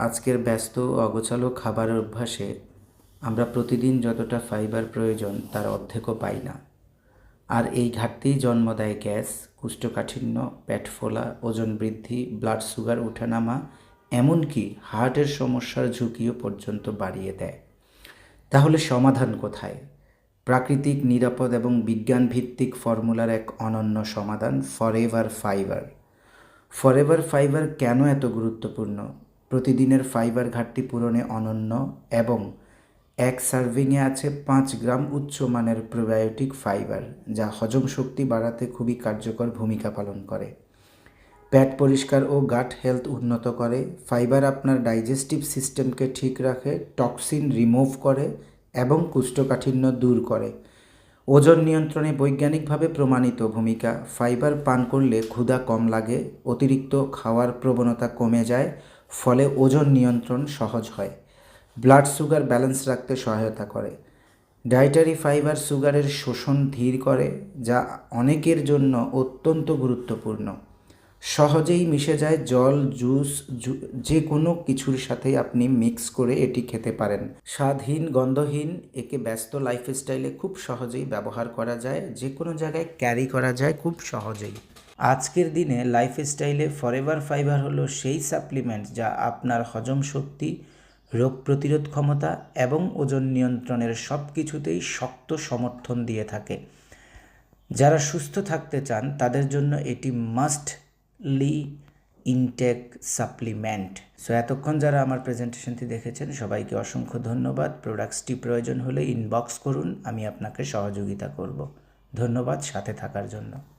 আজকের ব্যস্ত অগোছালো খাবার অভ্যাসে আমরা প্রতিদিন যতটা ফাইবার প্রয়োজন তার অর্ধেকও পাই না। আর এই ঘাটতিই জন্ম দেয় গ্যাস, কুষ্ঠকাঠিন্য, পেট ফোলা, ওজন বৃদ্ধি, ব্লাড সুগার ওঠানামা, এমনকি হার্টের সমস্যার ঝুঁকিও পর্যন্ত বাড়িয়ে দেয়। তাহলে সমাধান কোথায়? প্রাকৃতিক, নিরাপদ এবং বিজ্ঞানভিত্তিক ফর্মুলার এক অনন্য সমাধান ফরএভার ফাইবার ফরএভার ফাইবার কেন এত গুরুত্বপূর্ণ? প্রতিদিনের ফাইবার ঘাটতি পূরণে অনন্য এবং এক সার্ভিংয়ে আছে পাঁচ গ্রাম উচ্চমানের প্রোবায়োটিক ফাইবার, যা হজম শক্তি বাড়াতে খুবই কার্যকর ভূমিকা পালন করে। পেট পরিষ্কার ও গাট হেলথ উন্নত করে। ফাইবার আপনার ডাইজেস্টিভ সিস্টেমকে ঠিক রাখে, টক্সিন রিমুভ করে এবং কুষ্ঠকাঠিন্য দূর করে। ওজন নিয়ন্ত্রণে বৈজ্ঞানিকভাবে প্রমাণিত ভূমিকা। ফাইবার পান করলে ক্ষুধা কম লাগে, অতিরিক্ত খাওয়ার প্রবণতা কমে যায় ফলে ওজন নিয়ন্ত্রণ সহজ হয়। ব্লাড সুগার ব্যালেন্স রাখতে সহায়তা করে। ডায়েটারি ফাইবার সুগারের শোষণ ধীর করে, যা অনেকের জন্য অত্যন্ত গুরুত্বপূর্ণ। সহজেই মিশে যায় জল, জুস যে কোনো কিছুর সাথেই আপনি মিক্স করে এটি খেতে পারেন। স্বাদহীন, গন্ধহীন, একে ব্যস্ত লাইফস্টাইলে খুব সহজেই ব্যবহার করা যায়। যে কোনো জায়গায় ক্যারি করা যায় খুব সহজেই। আজকের দিনে লাইফস্টাইলে ফরএভার ফাইবার হলো সেই সাপ্লিমেন্ট যা আপনার হজম শক্তি, রোগ প্রতিরোধ ক্ষমতা এবং ওজন নিয়ন্ত্রণের সব কিছুতেই শক্ত সমর্থন দিয়ে থাকে। যারা সুস্থ থাকতে চান, তাদের জন্য এটি মাস্টলি ইনটেক সাপ্লিমেন্ট সো এতক্ষণ যারা আমার প্রেজেন্টেশনটি দেখেছেন, সবাইকে অসংখ্য ধন্যবাদ। প্রোডাক্টসটি প্রয়োজন হলে ইনবক্স করুন, আমি আপনাকে সহযোগিতা করব। ধন্যবাদ, সাথে থাকার জন্য।